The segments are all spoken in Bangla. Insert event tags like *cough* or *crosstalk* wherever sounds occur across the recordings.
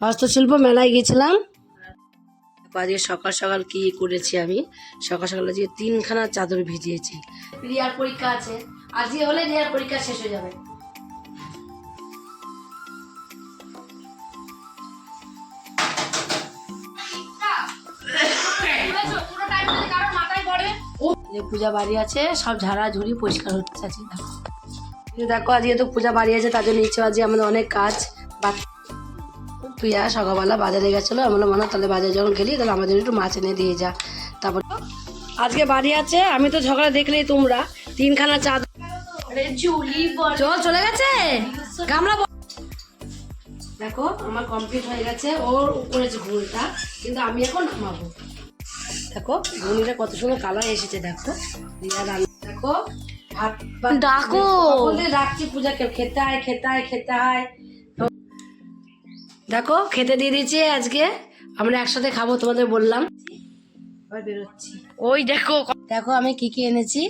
হস্তশিল্প মেলায় গেছিলাম আজকে সকাল সকাল কি করেছি আমি? সকাল সকাল আজকে তিনখানা চাদর ভিজিয়েছি। রিয়ার পরীক্ষা আছে। আজকে হলে রিয়ার পরীক্ষা শেষ হয়ে যাবে। পূজা বাড়ি আছে, সব ঝাড়া ঝুড়ি পরিষ্কার হচ্ছে আজকে দেখো। দেখো, আজকে তো পূজা বাড়ি আছে, তার জন্য ইচ্ছে আজকে আমাদের অনেক কাজ। বাকি আর সকালবেলা বাজারে গেছিল আমি বললাম মনে তাহলে বাজারে যখন গেলি তাহলে আমাদের একটু মাছ এনে দিয়ে যা। তারপর আজকে বাড়ি আছে আমি তো ঝগড়া দেখলেই তোমরা তিনখানা চাঁদ চল চলে গেছে? গামলা দেখো আমার কমপ্লিট হয়ে গেছে ওর উপরে যে ঘুড়িটা কিন্তু আমি এখন নামাবো দেখো ঘুড়িটা কত সুন্দর কালার এসেছে দেখো। রিয়া রান্না দেখো ভাত ডাকো। ডাকছি পূজাকে খেতে হয় খেতে হয় খেতে হয় দেখো খেতে দিয়ে দিয়েছি আজকে। আমরা একসাথে খাব তোমাদের বললাম। বেরোচ্ছি। ওই দেখো দেখো আমি কি কি এনেছি।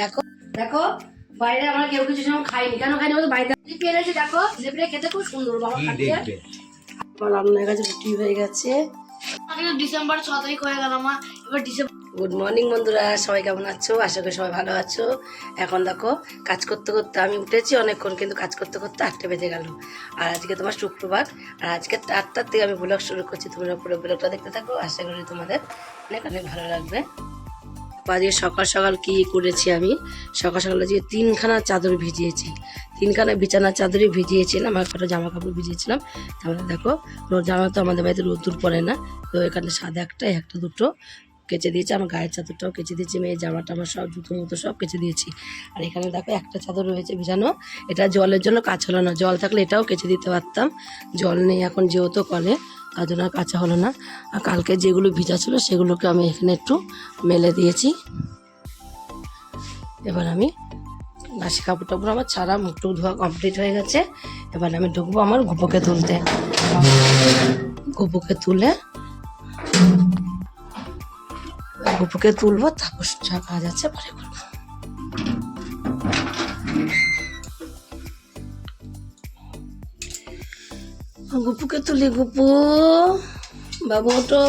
দেখো দেখো বাইরে আমরা কেউ কিছু সময় খাইনি। কেন খাইনি বলতো? বাড়িতে জিলিপি এনেছি দেখো। জিলিপিটা খেতে খুব সুন্দর বাবা খাচ্ছে। আমার রান্না হয়ে গেছে রুটি হয়ে গেছে। ডিসেম্বর ছ তারিখ হয়ে গেল মা। এবার ডিসেম্বর গুড মর্নিং বন্ধুরা। সবাই কেমন আছো? আশা করি সবাই ভালো আছো। এখন দেখো, কাজ করতে করতে আমি উঠেছি। অনেকক্ষণ কিন্তু কাজ করতে করতে আটটা বেজে গেল। আর আজকে তোমার শুক্রবার। আর আজকে আটটার থেকে আমি ব্লগ শুরু করছি। তোমরা পুরো ব্লগটা দেখতে থাকো। আশা করি তোমাদের অনেক অনেক ভালো লাগবে। আজকে সকাল সকাল কি করেছি আমি? সকাল সকাল আজকে তিনখানা চাদর ভিজিয়েছি। তিনখানা বিছানার চাদরই ভিজিয়েছিলাম। আর কটা জামা কাপড় ভিজিয়েছিলাম। তাহলে দেখো, জামা তো আমাদের বাড়িতে রোদ্দুর পড়ে না। তো এখানে সাদা একটা একটা দুটো। কেচে দিয়েছি, আমার গায়ের চাদরটাও কেচে দিয়েছি, মেয়ের জামা টামা সব জুতো মুতো সব কেচে দিয়েছি। আর এখানে দেখো একটা চাদর রয়েছে ভিজানো, এটা জলের জন্য কাজ হলো না, জল থাকলে এটাও কেচে দিতে পারতাম, জল নেই এখন যেহেতু কলে তার জন্য কাঁচা হলো না। আর কালকে যেগুলো ভিজা ছিল সেগুলোকে আমি এখানে একটু মেলে দিয়েছি। এবার আমি বাসি কাপড় টাপড় আমার ছাড়া মুখ টুক ধোয়া কমপ্লিট হয়ে গেছে। এবার আমি ঢুকবো আমার গুপোকে তুলতে। গুপোকে তুলে গুপুকে তুলবো, তারপর যা কাজ আছে পরে করব। গুপুকে তুলি গুপু। বাবু ওটো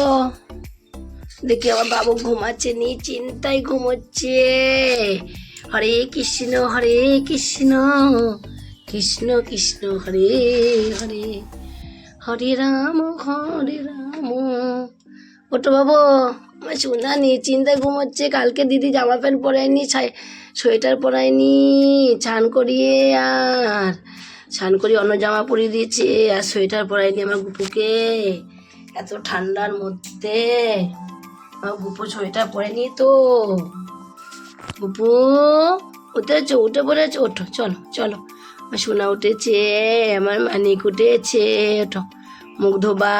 দেখি আমার বাবু ঘুমাচ্ছে নি, চিন্তায় ঘুমোচ্ছে। হরে কৃষ্ণ হরে কৃষ্ণ কৃষ্ণ কৃষ্ণ, হরে হরে হরে রাম হরে রাম। ওটো বাবু। আমার সোনা চিন্তায় ঘুমোচ্ছে, কালকে দিদি জামা প্যান্ট পরায়নি সোয়েটার পরায়নি ছান করিয়ে আর ছান করিয়ে অন্য জামা পরিয়ে দিয়েছে, আর সোয়েটার পরায়নি আমার গুপুকে। এত ঠান্ডার মধ্যে, আমার গুপু সোয়েটার পরেনি তো। গুপু উঠেছো উঠে পড়েছো, ওঠো, চলো চলো। আমার সোনা উঠেছে, আমার মানিক উঠেছে, ওঠো, মুখ ধোবা।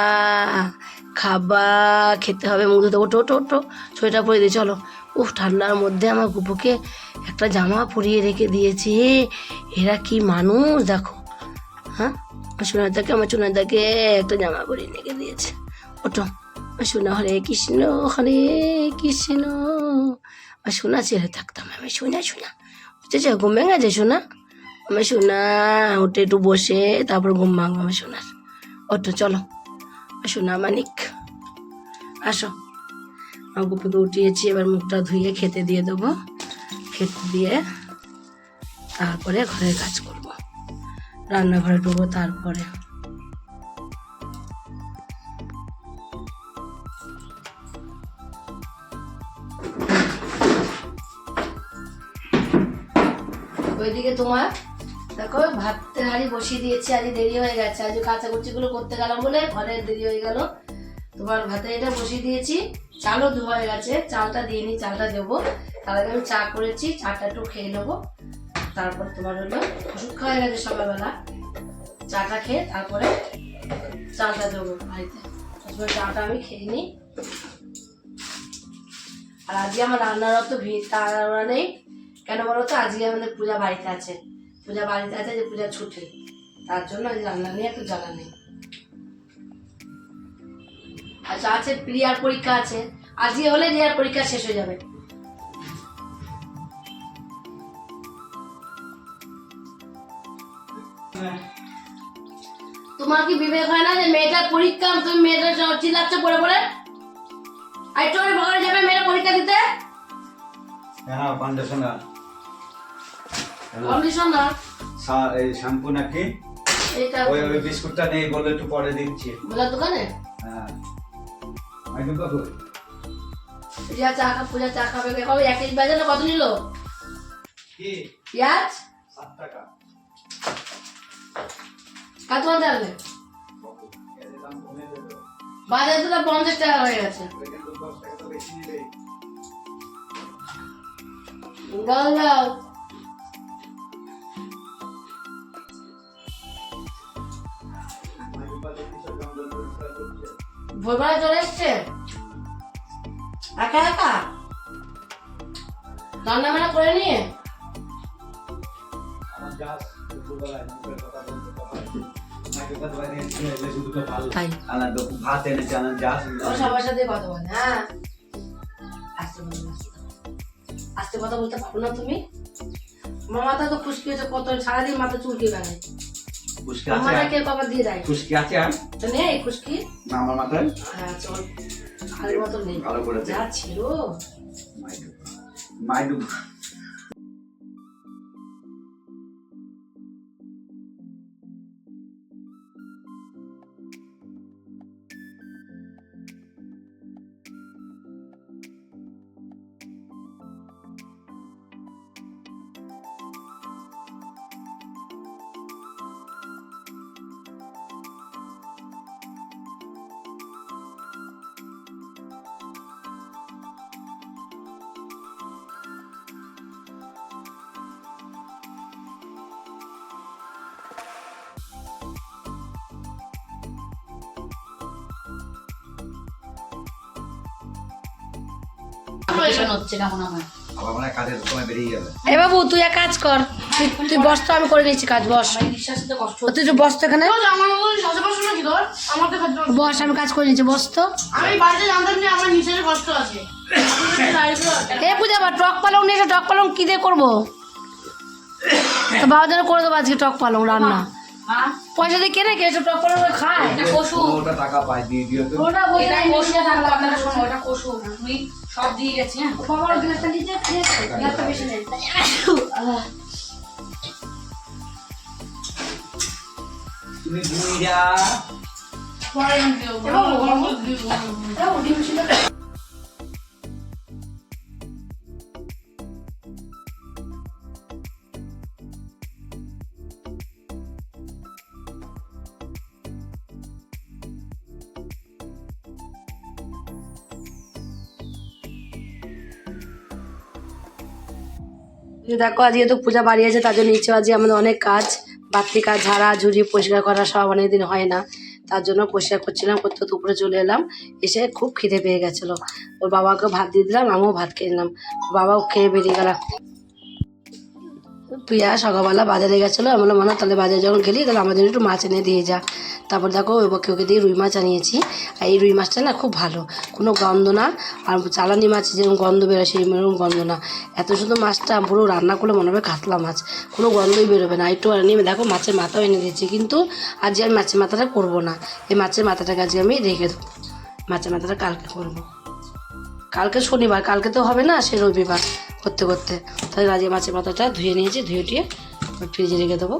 খাবা খেতে হবে, মুখ ধুতে ওঠো ওঠো ওঠো, সোয়েটার পরে দিয়ে চলো। উফ, ঠান্ডার মধ্যে আমার গুপুকে একটা জামা পরিয়ে রেখে দিয়েছে। এরা কি মানুষ, দেখো। হ্যাঁ? আমার সোনাদাকে আমার সোনাদাকে একটা জামা পরিয়ে রেখে দিয়েছে। আমার সোনা, হরে কৃষ্ণ হরে কৃষ্ণ। আর সোনা, ছেড়ে থাকতাম আমি সোনা সোনা। বুঝেছ ঘুম ভেঙে গেছে সোনা? আমি সোনা উঠে একটু বসে, তারপর ঘুম ভাঙবো আমি সোনার। ওঠো, চলো। সোনা মানিক। আসো। আমার গুপুকে উঠিয়েছি, এবার মুখটা ধুয়ে খেতে দিয়ে দেবো। খেতে দিয়ে তারপরে ঘরের কাজ করব। রান্নাঘরে ঢুকবো তারপরে। ওইদিকে তোমার, দেখো ভাতের হাঁড়ি বসিয়ে দিয়েছি আজ দেরি হয়ে গেছে। আজ কাঁচাকুচিগুলো করতে গেলাম বলে ঘরে দেরি হয়ে গেল। তোমার ভাতে এটা বসিয়ে দিয়েছি। চালও ধোয়া হয়ে গেছে। চালটা দিয়ে নি, চালটা দেবো তার আগে আমি চা করেছি, চাটা একটু খেয়ে নেব। তারপর তোমার হলো ওষুধ হয়ে গেছে সকালবেলা। চাটা খেয়ে তারপরে চালটা দেবো বাড়িতে। চাটা আমি খেয়ে নিই আর আজকে আমার রান্নার অত ভিড় তাড়া নেই। কেন বলো তো? আজকে আমাদের পূজা বাড়িতে আছে। পূজা বাড়িতে আছে যে পূজা ছুটি। তার জন্য রান্না নিয়ে একটু জ্বালা নেই। আচ্ছা আছে প্রিয়ার পরীক্ষা আছে। আজকে হলে রিয়ার পরীক্ষা শেষ হয়ে যাবে। তোমার কি বিবেক হয় না যে মেয়েটার পরীক্ষা, তুমি মেয়েটা চিল্লাচ্ছ পড়ে পড়ে? আর একটু যাবে মেয়েটা পরীক্ষা দিতে? কন্ডিশনার কন্ডিশনার এই শ্যাম্পু নাকি? ওই ওই বিস্কুটটা নেই বলে একটু পরে দিচ্ছি। বলার দোকানে? হ্যাঁ। মাইকেল কাকু পূজা চা খা পূজা চা খাবে কবে এক কেজি বাজারে কত নিল? কি? পেঁয়াজ? সাত টাকা। কত বাজারে তো পঞ্চাশ টাকা হয়ে গেছে। দাও দাও। ভোরবেলা চলে এসছে? একা একা? রান্না বান্না করে নিয়ে? ভাত এনেছে যাস সবার সাথে কথা বলে হ্যাঁ। আস্তে কথা বলতে পারো না তুমি? আমার মাথা তো খুশকি হয়েছে কত সারাদিন মাথা চুলকে গেলে। খুশকি আছে? কে বাবা দিয়ে দেয়। খুশকি আছে? আর তো নেই খুশকি। না আমার মাথায়? হ্যাঁ চল। আগের মতো নেই। ভালো করে যা ছিল। মাইডু মাইডু হচ্ছে কেমন আমার আবার মানে কাজের সময় বেরিয়ে যাবে। এ বাবু তুই এক কাজ কর। তুই তুই বস তো আমি করে নিচ্ছি কাজ বস। বিশ্বাস তো কষ্ট তুই তো বস তো এখানে। আমার মতো আশেপাশে নাকি তোর? আমার তো খাদ্য বস আমি কাজ করে নিচ্ছি বস তো। আমি বাড়িতে জানতাম যে আমার নিঃশ্বাসে কষ্ট আছে। এ পূজা বা টক পালং নিয়ে এসো, টক পালং কি দিয়ে করব? তো বাবা যেন করে দেবো আজকে টক পালং রান্না। মা পয়সা দিয়ে কেনে কে এসব টক পালং খায়। এটা কসু। ওটা টাকা পাই দিয়ে দিও তো। ওটা বসে এটা নাই, কসু থাকো, শোনো এটা কসু তুমি সব দিয়ে গেছি হ্যাঁ। বাবার গ্লাসটা নিচে খেয়েছে, গ্লাসটা বেশি নেই। তুমি বুইরা পরে আমি দেবো। এবার করে দিব। দাও, ডিম ছিল। দেখো, আজকে তো পূজা বাড়ি আছে, তার জন্য ইচ্ছে আজকে আমাদের অনেক কাজ, বাতি কাজ, ঝাড়া, ঝুড়ি পরিষ্কার করা সব অনেক দিন হয় না। তার জন্য পরিষ্কার করছিলাম, করতে তো উপরে চলে এলাম, এসে খুব খিদে পেয়ে গেছিল। ওর বাবাকে ভাত দিয়ে দিলাম, আমিও ভাত খেয়ে নিলাম। বাবাও খেয়ে বেরিয়ে গেলাম প্রিয়া সকালবেলা বাজারে গেছিল, আমি বললাম মনে হয় তাহলে বাজারে যখন গেলি, তাহলে আমাদের একটু মাছ এনে দিয়ে যা। তারপর দেখো, ওই ওকে ওকে দিয়ে রুই মাছ আনিয়েছি। আর এই রুই মাছটা না খুব ভালো, কোনো গন্ধ না। আর চালানি মাছ, যেরকম গন্ধ বেরোয় সেই রকম গন্ধ না। এত সুন্দর মাছটা পুরো রান্না করলে মনে হবে কাতলা মাছ, কোনো গন্ধই বেরোবে না। একটু নিয়ে দেখো, মাছের মাথাও এনে দিয়েছি। কিন্তু আজকে আমি মাছের মাথাটা করব না। এই মাছের মাথাটাকে আজকে আমি রেখে দেবো। মাছের মাথাটা কালকে করব। কালকে শনিবার, কালকে তো হবে না, সে রবিবার। করতে করতে। তাহলে আজকে মাছের মাথাটা ধুয়ে নিয়েছি, ধুয়ে টুয়ে ফ্রিজে রেখে দেবো।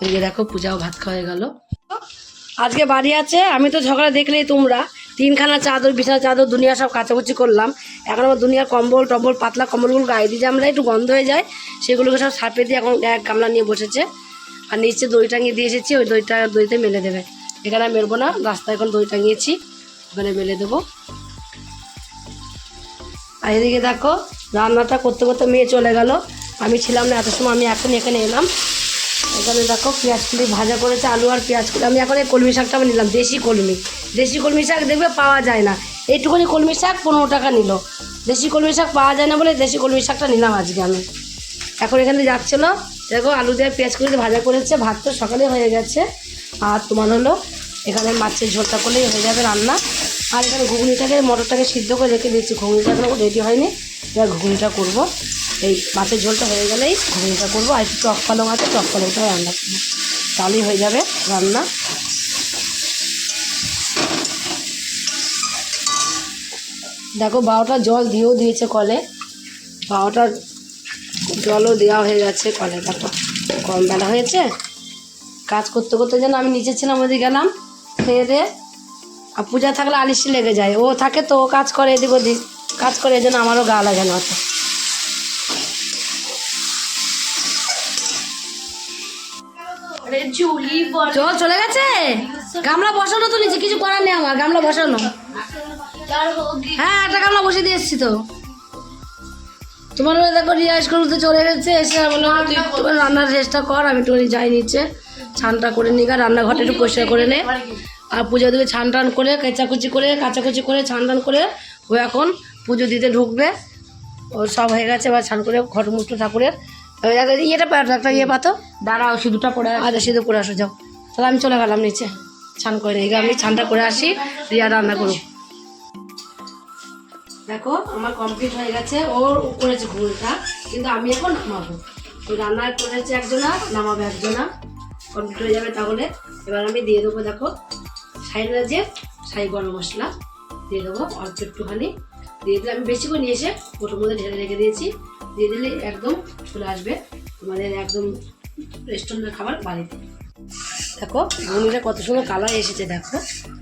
ওইদিকে দেখো, পূজাও ভাত খাওয়া হয়ে গেল। আজকে বাড়ি আছে, আমি তো ঝগড়া দেখলেই তোমরা। তিনখানা চাদর, বিছানা চাদর, দুনিয়া সব কাচাকুচি করলাম। এখন আমার দুনিয়ার কম্বল টম্বল, পাতলা কম্বলগুলো গায়ে দিয়ে আমরা একটু গন্ধ হয়ে যায়, সেগুলোকে সব সাপে দিয়ে এখন এক গামলা নিয়ে বসেছে। আর নিচে দই টাঙিয়ে দিয়ে এসেছি, ওই দইটা দইতে মেলে দেবে। এখানে মেলবো না, রাস্তায় এখন দই টাঙিয়েছি, ওখানে মেলে দেবো। আর এদিকে দেখো রান্নাটা করতে করতে মেয়ে চলে গেল। আমি ছিলাম না, এত সময় আমি এখন এখানে এলাম। এখানে দেখো পেঁয়াজ কুলি ভাজা করেছে, আলু আর পেঁয়াজ কুলি। আমি এখন এই কলমি শাকটা নিলাম, দেশি কলমি। দেশি কলমি শাক দেখবে পাওয়া যায় না। এইটুকুনি কলমি শাক পনেরো টাকা নিল। দেশি কলমি শাক পাওয়া যায় না বলে দেশি কলমি শাকটা নিলাম আজকে আমি। এখন এখানে যাচ্ছিল দেখো আলু দিয়ে পেঁয়াজ দিয়ে ভাজা করেছে, ভাত তো সকালে হয়ে গেছে। আর তোমার হলো, এখানে মাছের ঝোলটা করলেই হয়ে যাবে রান্না। আর এখানে ঘুগনিটাকে, মটরটাকে সিদ্ধ করে রেখে দিয়েছি। ঘুগনিটা এখন রেডি হয়নি। এবার ঘুগনিটা করব। এই মাছের ঝোলটা হয়ে গেলেই ঘুগনিটা করব। আর একটু টক পালং আছে, টক পালংটা রান্না করব। তাহলেই হয়ে যাবে রান্না। দেখো, বারোটা জল দিয়েও দিয়েছে কলে। বারোটা জলও দেওয়া হয়ে গেছে কলে। দেখো কম বেলা হয়েছে। কাজ করতে করতে যেন আমি নিচে ছিলাম, ওদিকে গেলাম। খেয়ে দিয়ে আর পূজা থাকলে আলিশি লেগে যায়। ও থাকে তো ও কাজ করে এদিক ওদিক। কাজ করে এই জন্য আমারও গা লাগে না অত। বল। চল গেছে? গামলা বসানো তো নিচে কিছু করার নেই আমার গামলা বসানো। হ্যাঁ একটা গামলা বসে দিয়ে এসছি তো। তোমার ওই দেখো রিয়াজ করতে চলে গেছে এসে বলল তুই তোমার রান্নার রেস্টটা কর আমি একটু যাই নিচে ছানটা করে নিগা রান্নাঘরটা একটু পরিষ্কার করে নে। আর পুজো দিকে ছান টান করে কেঁচাকুচি করে কাচাকুচি করে ছান টান করে ও এখন পুজো দিতে ঢুকবে। ওর সব হয়ে গেছে এবার ছান করে ঘট মুষ্ট ঠাকুরের। ইয়েটা একটা ইয়ে পাতো? দাঁড়াও সিঁদুরটা পরে আচ্ছা সিঁদুর করে আসো যাও। তাহলে আমি চলে গেলাম নিচে ছান করে নিয়ে। আমি ছানটা করে আসি রিয়া রান্না করুক। দেখো আমার কমপ্লিট হয়ে গেছে। ওর করেছে ঘুলটা কিন্তু আমি এখন নামাবো। ওই রান্না করেছে একজনা নামাবে একজনা। কমপ্লিট হয়ে যাবে তাহলে। এবার আমি দিয়ে দেবো দেখো। সাইডে যে সাই গরম মশলা দিয়ে দেবো অল্প একটুখানি। দিয়ে দিলে আমি বেশি করে নিয়ে এসে ওটার মধ্যে ঢেলে রেখে দিয়েছি। দিয়ে দিলে একদম চলে আসবে তোমাদের একদম রেস্টুরেন্টের খাবার বাড়িতে। দেখো ঘুগনিটা কত সুন্দর কালার এসেছে দেখো।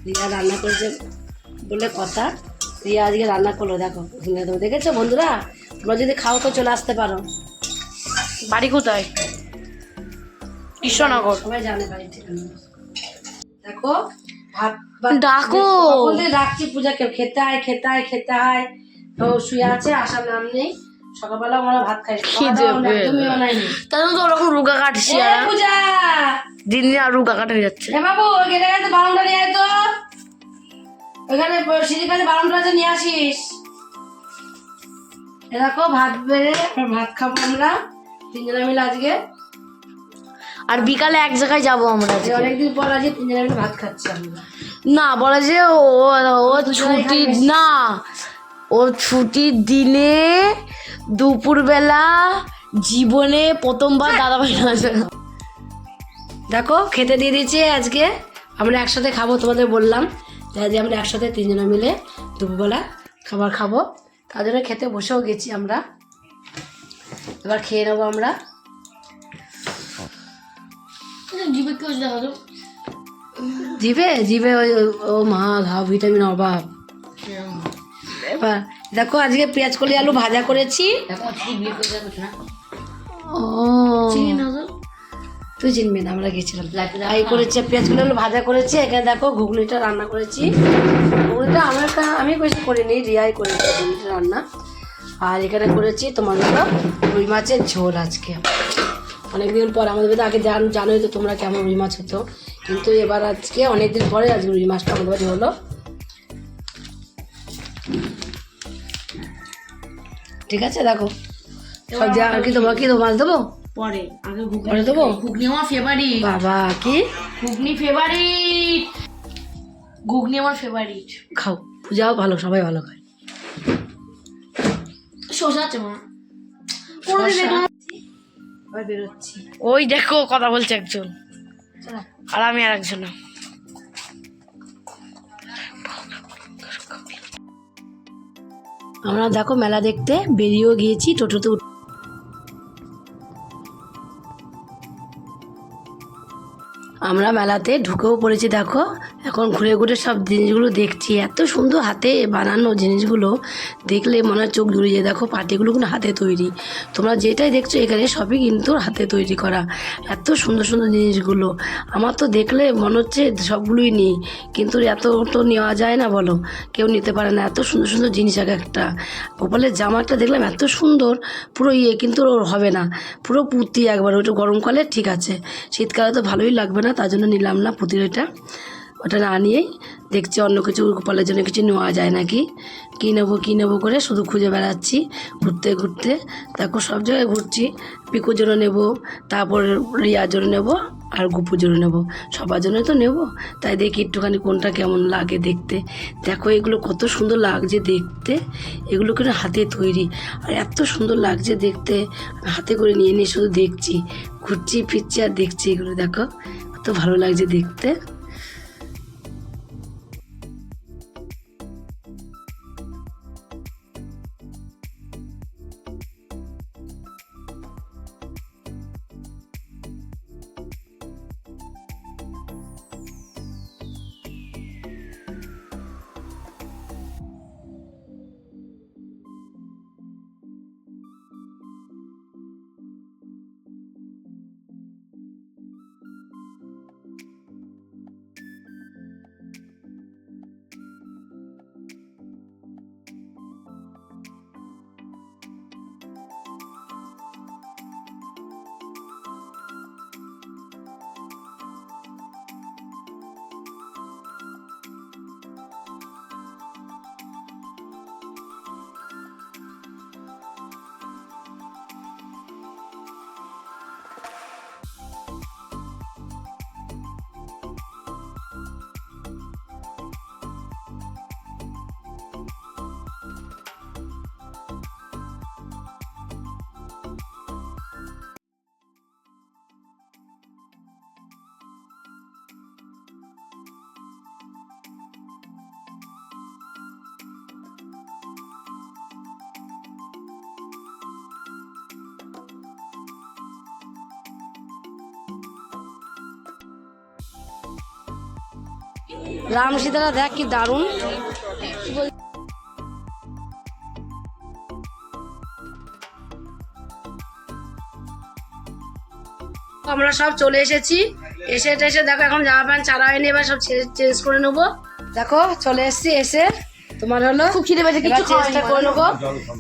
রিয়া রান্না করেছে বলে কথা। রিয়া আজকে রান্না করল দেখো ঘুগনি তুমি দেখেছ বন্ধুরা? তোমরা যদি খাও তো চলে আসতে পারো। বাড়ি কোথায়? কৃষ্ণনগর। সবাই জানে বাড়ির ঠিকানা। দেখো ডাকো। ডাকছি পূজাকে খেতে হয় খেতে হয় খেতে হয় তো শুয়ে আছে আসার নাম নেই। সকালবেলা আমরা ভাত খাই একদমই তাহলে তো ওরকম রুগা কাটছি পূজা! দিন দিন আর রুগা কাট হয়ে যাচ্ছে। এ বাবু ওই গেটে গেছে আয় তো। ওইখানে সিঁড়ির কাছে বারণটা নিয়ে আসিস। এ দেখো ভাত বেড়ে ভাত খাব আমরা। তিনজনে মিলে আজকে। আর বিকালে এক জায়গায় যাব আমরা যে অনেকদিন পর আজকে তিনজনে মিলে ভাত খাচ্ছি আমরা। না বলা যে ও ও ছুটি না ও ছুটির দিনে দুপুরবেলা জীবনে প্রথমবার দাদাভাই আসে। দেখো খেতে দিয়ে দিয়েছি আজকে। আমরা একসাথে খাব তোমাদের বললাম। যে আমরা একসাথে তিনজনে মিলে দুপুরবেলা খাবার খাব। তার জন্য খেতে বসেও গেছি আমরা। এবার খেয়ে নেব আমরা। জিভে জিভে? ওই ও মা ঘা ভিটামিন অভাব। এবার দেখো আজকে পেঁয়াজ কলি আলু ভাজা করেছি। ও। তুই চিনবি না আমরা গেছিলাম। তাই করেছে পেঁয়াজ কলি আলু ভাজা করেছি। এখানে দেখো ঘুগনিটা রান্না করেছি। ঘুগনিটা আমার কা- আমি বেশি করিনি রিয়াই করেছি ঘুগনিটা রান্না। আর এখানে করেছি তোমার রুই মাছের ঝোল আজকে। অনেকদিন পর আমাদের বাড়িতে আগে জান জানোই তো তোমরা কেমন রুই মাছ হতো। কিন্তু এবার আজকে অনেকদিন পরে আজকে রুই মাছটা আমাদের বাড়ি হলো। ঠিক আছে দেখো। সব যা আর কি দেবো কি মাছ দেবো? পরে আগে পরে দেবো? ঘুগনি আমার ফেভারিট বাবা কি? ঘুগনি ফেভারিট ঘুগনি আমার ফেভারিট খাও পূজাও ভালো সবাই ভালো খায়। শসা আছে মা। বেরোচ্ছি। ওই দেখো কথা বলছে একজন। আর আমি আর একজন আমরা দেখো মেলা দেখতে বেরিয়েও গিয়েছি টোটোতে উঠ- আমরা মেলাতে ঢুকেও পড়েছি দেখো। এখন ঘুরে ঘুরে সব জিনিসগুলো দেখছি। এত সুন্দর হাতে বানানো জিনিসগুলো দেখলে মনে হয় চোখ জুড়ে যায়। দেখো পাটিগুলো কিন্তু হাতে তৈরি। তোমরা যেটাই দেখছ এখানে সবই কিন্তু হাতে তৈরি করা। এত সুন্দর সুন্দর জিনিসগুলো। আমার তো দেখলে মনে হচ্ছে সবগুলোই নিই। কিন্তু এত তো নেওয়া যায় না বলো। কেউ নিতে পারে না। এত সুন্দর সুন্দর জিনিস এক একটা। গোপালের জামাটা দেখলাম এত সুন্দর। পুরো ইয়ে কিন্তু ওর হবে না। পুরো পুঁতি একবার। ওটা গরমকালে ঠিক আছে। শীতকালে তো ভালোই লাগবে না। তার জন্য নিলাম না পুঁতির ওটা ওটা না নিয়েই দেখছি অন্য কিছু গোপালের জন্য কিছু নেওয়া যায় নাকি। কী নেব কী নেব করে শুধু খুঁজে বেড়াচ্ছি, ঘুরতে ঘুরতে। দেখো সব জায়গায় ঘুরছি, পিকুর জন্য নেব, তারপর রিয়ার জন্য নেব, আর গুপুর জন্য নেব। সবার জন্য তো নেব, তাই দেখি একটুখানি কোনটা কেমন লাগে দেখতে। দেখো এগুলো কত সুন্দর লাগছে দেখতে, এগুলো কিন্তু হাতে তৈরি। আর এত সুন্দর লাগছে দেখতে হাতে করে নিয়ে নিয়ে শুধু দেখছি, ঘুরছি, ফিরছি আর দেখছি এগুলো, দেখো। কত ভালো লাগছে দেখতে। রাম সীতারা দেখ কি দারুণ। আমরা সব চলে এসেছি। এসে টেসে দেখো এখন জামা প্যান্ট চালা হয়নি, এবার সব চেঞ্জ করে নেব। দেখো, চলে এসেছি, এসে তোমার হলো খুব খিদে পেয়েছে কিছু চেষ্টা করে নেব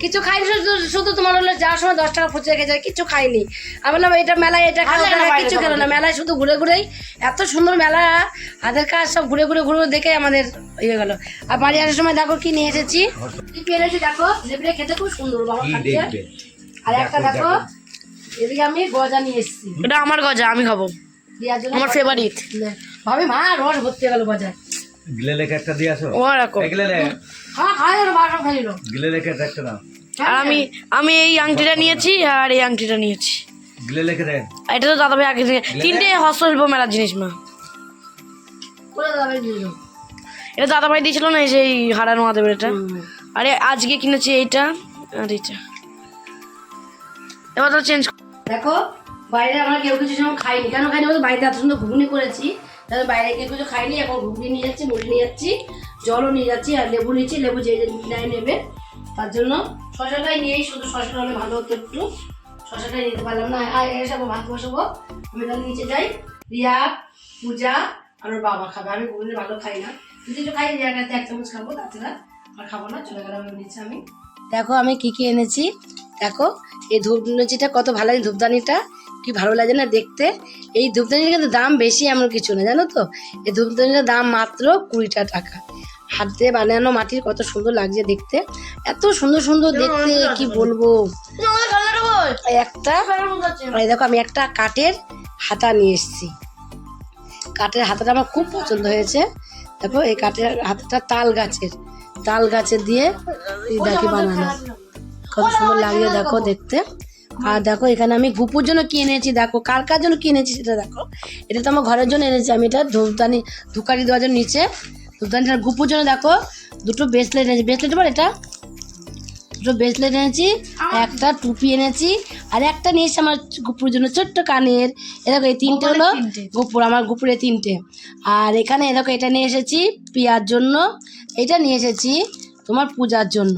কিছু খাইনি শুধু শুধু তোমার হলো যাওয়ার সময় দশ টাকা ফুচকা খেয়ে যায় কিছু খাইনি। আমি বললাম এটা মেলায় এটা খাব, কিছু খেলো না মেলায় শুধু ঘুরে ঘুরেই এত সুন্দর মেলা হাতের কাজ সব ঘুরে ঘুরে ঘুরে ঘুরে দেখে আমাদের ইয়ে গেলো। আর বাড়ি আসার সময় দেখো কি নিয়ে এসেছি। কি পেয়ে এনেছি দেখো লেবুটা খেতে খুব সুন্দর বাবা কি খাচ্ছে আর একটা দেখো এদিকে আমি গজা নিয়ে এসেছি। এটা আমার গজা আমি খাব। আমার ফেভারিট ভাবে মা রস ভর্তি হয়ে গেল গজায়। গিলে লেখা একটা দিয়ে আসো। ওরকম গিলে লেখা। হ্যাঁ খাই গেল মা খাইলো গিলে লেখা একটা নাও আর আমি আমি এই আংটিটা নিয়েছি আর এই আংটিটা নিয়েছি। গিলে লেখে দেন। এটা তো দাদা ভাই আগে তিনটে হস্তশিল্প মেলার জিনিস মা। এটা দাদা ভাই দিয়েছিল না এই সেই হারানো মাদেবের এটা? আরে আজকে কিনেছি এইটা আর এইটা। এবার তো চেঞ্জ দেখো বাইরে আমরা কেউ কিছু সময় খাইনি। কেন খাইনি? বলতো বাড়িতে এত সুন্দর ঘুগনি করেছি। তাহলে বাইরে গিয়ে কিছু খাইনি, এখন ঘুগনি নিয়ে যাচ্ছি, মুড়ি নিয়ে যাচ্ছি, জলও নিয়ে যাচ্ছি আর লেবু নিচ্ছি, লেবু যে নেয় নেবে, তার জন্য শশাটাই নিয়েই শুধু শশাটা হলে ভালো হতো একটু। শশাটাই নিতে পারলাম না। আর এসব ভাত বসাবো। আমি তাহলে নিচে যাই। রিয়া, পূজা আর ওর বাবা খাবে। আমি ঘুগনি ভালো খাই না। যদি একটু খাই, রিয়ার কাছে এক চামচ খাব, তাছাড়া আর খাব না। চলে গেলাম নিচে আমি। দেখো, আমি কি কি এনেছি। দেখো, এই ধূপদানিটা কত ভালো ধূপদানিটা। কি ভালো লাগে না দেখতে? এই ধূপদানির কিন্তু দাম বেশি এমন কিছু না জানো তো? এই ধূপদানিটার দাম মাত্র কুড়িটা টাকা। হাত দিয়ে বানানো মাটির কত সুন্দর লাগছে দেখতে। এত সুন্দর সুন্দর দেখতে কি বলব? একটা এই দেখো আমি একটা কাঠের হাতা নিয়ে এসেছি। কাঠের হাতাটা আমার খুব পছন্দ হয়েছে। দেখো এই কাঠের হাতাটা তাল গাছের তাল গাছের দিয়ে এই দেখি বানানো। কত সুন্দর লাগছে দেখো দেখতে। আর দেখো এখানে আমি গুপুর জন্য কি এনেছি? দেখো কার কার জন্য কি এনেছি সেটা দেখো। এটা তো আমার ঘরের জন্য এনেছি আমি এটা ধূপদানি ধুকারি দেওয়ার জন্য নিচে। ধূপদানিটা গুপুর জন্য দেখো দুটো ব্রেসলেট এনেছি। ব্রেসলেট বল এটা? দুটো ব্রেসলেট এনেছি একটা টুপি এনেছি আর একটা নিয়েছি আমার গুপুর জন্য ছোট্ট কানের। এ দেখো এই তিনটে হলো গুপুর আমার গুপুরে তিনটে। আর এখানে এ দেখো এটা নিয়ে এসেছি পিয়ার জন্য। এটা নিয়ে এসেছি তোমার পূজার জন্য।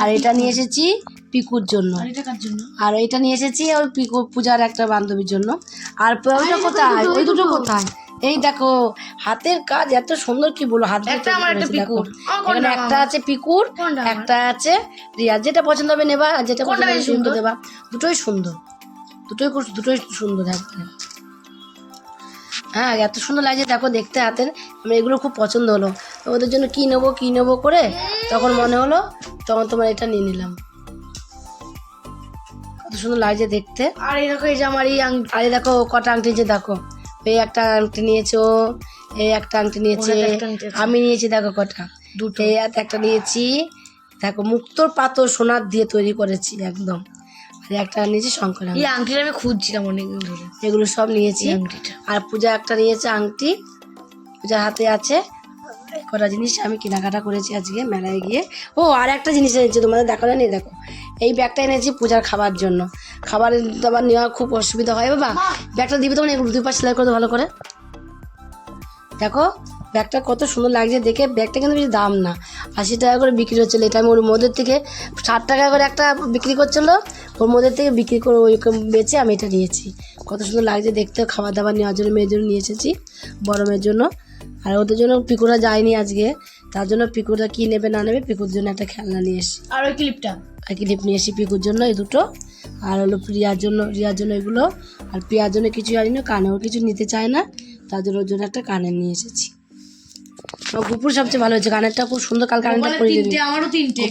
আর এটা নিয়ে এসেছি পিকুর জন্য। আর এটা নিয়ে এসেছি ওই পিকু পূজার একটা বান্ধবীর জন্য। আর ওইটা কোথায়? ওই দুটো কোথায়? এই দেখো হাতের কাজ এত সুন্দর কি বলো হাত একটা এখানে আছে পিকুর একটা আছে রিয়া। যেটা পছন্দ হবে নেবা আর যেটা কোনটা পছন্দ হবে সুন্দর? দেবা। দুটোই সুন্দর। দুটোই দুটোই সুন্দর একবারে হ্যাঁ এত সুন্দর লাগছে। দেখো দেখতে হাতের। আমার এগুলো খুব পছন্দ হলো। ওদের জন্য কি নেব কি নেব করে তখন মনে হলো তখন তোমার এটা নিয়ে নিলাম। কত সুন্দর লাগছে দেখতে। আর এই দেখো এই যে আমার এই আরে দেখো কটা আংটি যে দেখো। এই একটা আংটি নিয়েছো এই একটা আংটি নিয়েছে। আমি নিয়েছি দেখো কটা। দুটো। এই একটা নিয়েছি দেখো মুক্তোর পাথর সোনার দিয়ে তৈরি করেছি একদম। আর একটা নিয়েছি শঙ্কর এই আংটিটা আমি খুঁজছিলাম অনেকদিন ধরে। এগুলো সব নিয়েছি। এই আংটিটা। আর পূজা একটা নিয়েছে আংটি। পূজার হাতে আছে। কটা জিনিস আমি কেনাকাটা করেছি আজকে মেলায় গিয়ে। ও আর একটা জিনিস এনেছি তোমাদের দেখালে নেই দেখো। এই ব্যাগটা এনেছি পূজার খাবার জন্য। খাবার দাবার নেওয়া খুব অসুবিধা হয় বাবা। ব্যাগটা দিবে তখন এগুলো দুই পাশ সেলাই করে ভালো করে। দেখো ব্যাগটা কত সুন্দর লাগছে দেখে। ব্যাগটা কিন্তু বেশি দাম না। আশি টাকা করে বিক্রি হচ্ছিল। এটা আমি ওর মধ্যে থেকে ষাট টাকা করে একটা বিক্রি করছিল। ওর মধ্যে থেকে বিক্রি করে ওই বেচে আমি এটা নিয়েছি। কত সুন্দর লাগছে দেখতে। খাবার দাবার নেওয়ার জন্য মেয়ের জন্য নিয়ে এসেছি বড় মেয়ের জন্য। আর ওদের জন্য পিকুরা যায়নি আজকে। তার জন্য পিকুরা কী নেবে না নেবে পিকুর জন্য একটা খেলনা নিয়ে এসেছি আর ওই ক্লিপটা? আর ক্লিপ নিয়ে এসেছি পিকুর জন্য এই দুটো। আর হলো প্রিয়ার জন্য রিয়ার জন্য এগুলো। আর প্রিয়ার জন্য কিছু জানি না কানেও কিছু নিতে চায় না। তার জন্য ওর জন্য একটা কানের নিয়ে এসেছি। গুপুর সবচেয়ে ভালো হয়েছে কানেরটা খুব সুন্দর কাল কানেরটা পরে দিবি।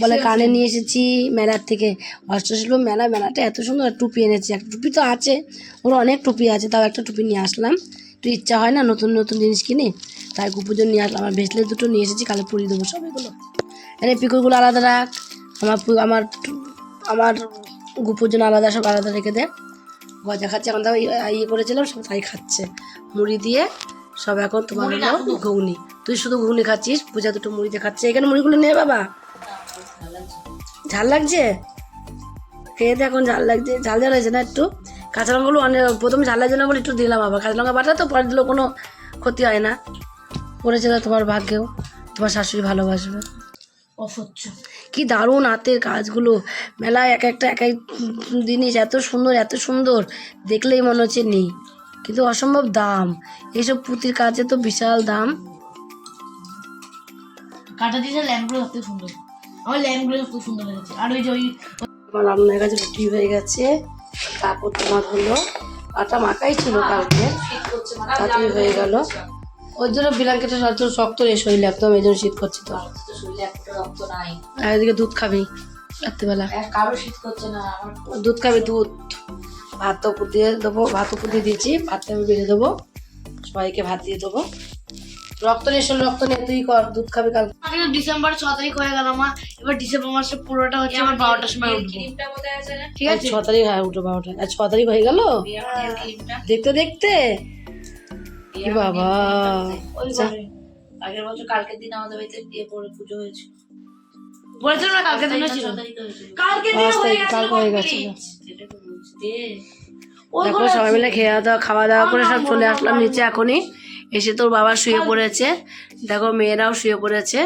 বলে কানে নিয়ে এসেছি মেলার থেকে। হস্তশিল্প মেলা মেলাটা এত সুন্দর টুপি এনেছি। একটা টুপি তো আছে ওর অনেক টুপি আছে তাও একটা টুপি নিয়ে আসলাম। একটু ইচ্ছা হয় না নতুন নতুন জিনিস কিনে তাই গুপুর জন্য নিয়ে আসলাম। আমার ভেসলে দুটো নিয়ে এসেছি কালে পরিয়ে দেবো সব এগুলো। এনে পিকুরগুলো আলাদা রাখ। আমার আমার আমার গুপুর জন্য আলাদা সব আলাদা রেখে দে। গজা খাচ্ছে এখন তাও ইয়ে- ইয়ে করেছিলাম সব তাই খাচ্ছে। মুড়ি দিয়ে সব এখন তোমার হলো ঘুগনি। তুই শুধু ঘুগনি খাচ্ছিস পূজা দুটো মুড়ি দিয়ে খাচ্ছে। এখানে মুড়িগুলো নে বাবা। ঝাল লাগছে? খেয়ে এখন ঝাল লাগছে। ঝাল ঝাল হয়েছে না একটু? কাঁচা লঙ্কাগুলো অনেক প্রথমে ঝাল জন্য বলে একটু দিলাম আবার। কাঁচা লঙ্কা বাটা তো পরে দিলেও কোনো ক্ষতি হয় না। পড়েছে তো তোমার ভাগ্যেও। তোমার শাশুড়ি ভালোবাসবে। অসহ্য। কি দারুণ হাতের কাজগুলো। মেলায় এক একটা এক এক জিনিস এত সুন্দর এত সুন্দর। দেখলেই মনে হচ্ছে নেই। কিন্তু অসম্ভব দাম। এইসব পুঁতির কাজে তো বিশাল দাম। কাটা দিয়ে ল্যাম্পগুলো সুন্দর। আমার ল্যাম্পগুলো খুব সুন্দর লেগেছে। আর ওই যে ওই আমার রান্না হয়ে গেছে রুটি হয়ে গেছে। তারপর তোমার হলো আটা মাখাই ছিল কালকে তাড়াতাড়ি হয়ে গেল। ওই জন্য ব্ল্যাঙ্কেটটা একটু শক্ত রে শরীর একদম এই জন্য শীত করছে তো। আর এদিকে দুধ খাবি রাত্রিবেলা। কারও শীত করছে না দুধ খাবি দুধ। ভাত উপর দিয়ে দেবো ভাত উপর দিয়ে দিয়েছি ভাতটা আমি বেড়ে দেবো। সবাইকে ভাত দিয়ে দেবো। রক্ত নিয়ে এসো, রক্ত নিয়ে তুই কর দুধ খাবি কাল। ডিসেম্বর ছ তারিখ হয়ে গেল আমার এবার ডিসেম্বর মাসের পুরোটা হচ্ছে আমার বারোটার সময় উঠবো। ঠিক আছে। ছ তারিখ হ্যাঁ উঠো বারোটা আজ ছ তারিখ হয়ে গেল? দেখতে দেখতে? এ বাবা। আগের বছর কালকের দিন আমাদের বাড়িতে বিয়ে পড়ে পুজো হয়েছিল। বলেছিল না কালকের দিন ছিল? কালকে হয়ে গেছে দেখো সবাই মিলে খেয়ে দাওয়া খাওয়া দাওয়া করে সব চলে আসলাম নিচে এখনই। এসে তোর বাবা শুয়ে পড়েছে। দেখো মেয়েরাও শুয়ে পড়েছে।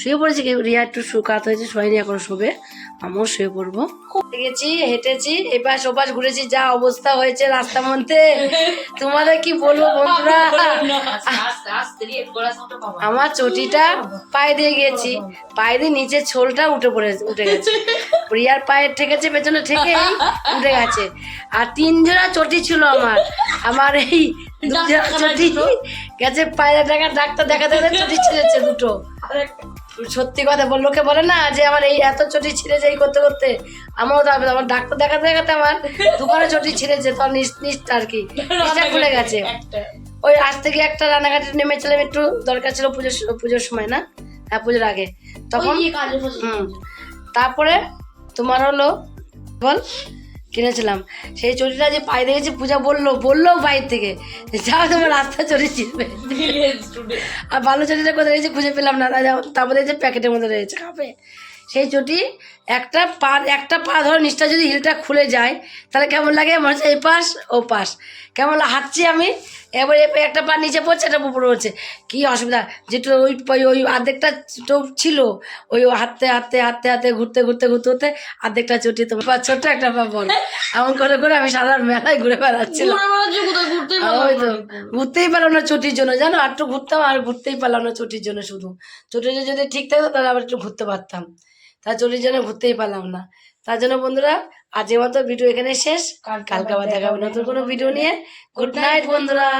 শুয়ে পড়েছে কি? রিয়া একটু শুকাত হয়েছে শোয়নি এখন শোবে। আমিও শুয়ে পড়ব। গেছি হেঁটেছি এপাশ ওপাশ ঘুরেছি যা অবস্থা হয়েছে রাস্তার মধ্যে। তোমাদের কি বলব বন্ধুরা? আমার চটিটা পায়ে দিয়ে গেছি পায়ে দিয়ে নিচে ছোলটা উঠে পড়ে উঠে গেছে। রিয়ার পায়ে ঠেকেছে পেছনে ঠেকে উঠে গেছে। আর তিন জোড়া চটি ছিল আমার। আমার এই চটি গেছে পায়ে টাকা ডাক্তার দেখাতে দেখাতে চটি ছিঁড়েছে দুটো। সত্যি কথা বল লোকে বলে না যে আমার এই এত চটি ছিঁড়ে যাই করতে করতে। আমারও তো আমার ডাক্তার দেখাতে দেখাতে আমার দুখানে চটি ছিঁড়েছে তখন নিচ নিচটা আর কি। *laughs* নিচটা খুলে গেছে। ওই আজ থেকে একটা রান্নাঘাটে নেমেছিলাম একটু দরকার ছিল পুজোর পুজোর সময় না? হ্যাঁ পুজোর আগে। তখন হুম। তারপরে তোমার হলো বল। কিনেছিলাম। সেই চটিটা যে পায়ে দেখেছি পূজা বলল বলল বাইর থেকে। যাও তোমার রাস্তা চটি চিনবে *laughs* আর ভালো চটিটা কোথায় রয়েছে খুঁজে পেলাম না। তাই- তারপরে যে প্যাকেটের মধ্যে রয়েছে খাবে। সেই চটি একটা পা একটা পা ধরো নিচটা যদি হিলটা খুলে যায় তাহলে কেমন লাগে? মনে হচ্ছে এই পাশ ও পাশ। কেমন হাঁটছি আমি। এবার একটা পা নিচে পড়ছে একটা উপরে পড়ছে। কি অসুবিধা? যেটা ওই ওই- ওই অর্ধেকটা তো ছিল ওই হাঁটতে হাঁটতে হাঁটতে হাঁটতে ঘুরতে ঘুরতে ঘুরতে ঘুরতে অর্ধেকটা চটি তো পা ছোট্ট একটা পা বল। এমন করে করে আমি সাধারণ মেলায় ঘুরে বেড়াচ্ছিলাম। ওই তো ঘুরতেই পারলাম না ছুটির জন্য। জানো আর একটু ঘুরতাম আর ঘুরতেই পারলাম না ছুটির জন্য শুধু। ছুটিটা যদি ঠিক থাকতো তাহলে আবার একটু ঘুরতে পারতাম। তার ছুটির জন্য ঘুরতেই পারলাম না। তার জন্য বন্ধুরা আজকের মতো ভিডিও এখানে শেষ। কালকে আবার দেখাবো নতুন কোনো ভিডিও নিয়ে। গুড নাইট বন্ধুরা।